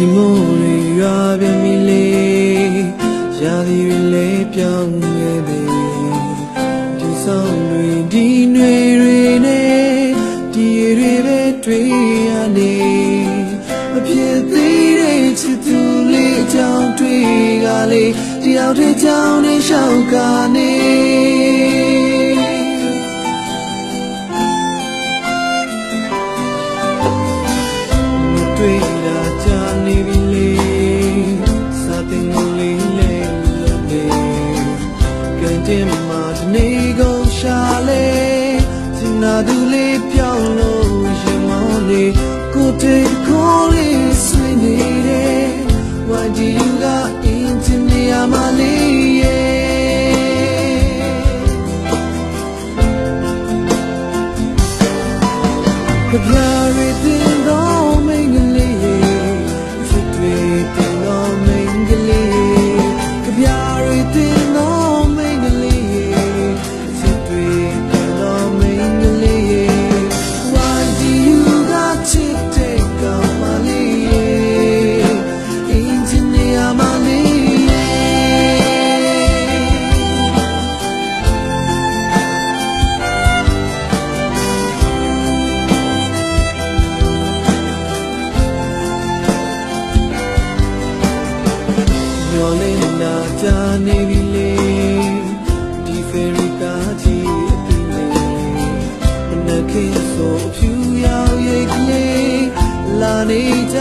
ဒီမို့တွေရွာပြန်ပြီလေရာသီတွေလည်းပြောင်းနေပြီဒီဆောင်တွေဒီຫນွေတွေနဲ့ဒီရေတွေပဲတွေ့ရနေမဖြစ်သေးတဲ့ချစ်သူလေးအကြောင်းတွေ့ကလေးတယောက်တည်းကြောင်းနဲ့ရှောက်ကနေ သူလေးပြောင်းလို့ရင်မောင်းနေကိုတေခေါ်လေးဆွေးနေတယ် Why do you got into me I'm a yeah ကပြား ကြနေပြီလေဒီဖယ်ရီကားကြီးအပင်းလေးမနက်ခင်းဆိုအဖြူရောင်ရိတ်ကလေးလာနေကြ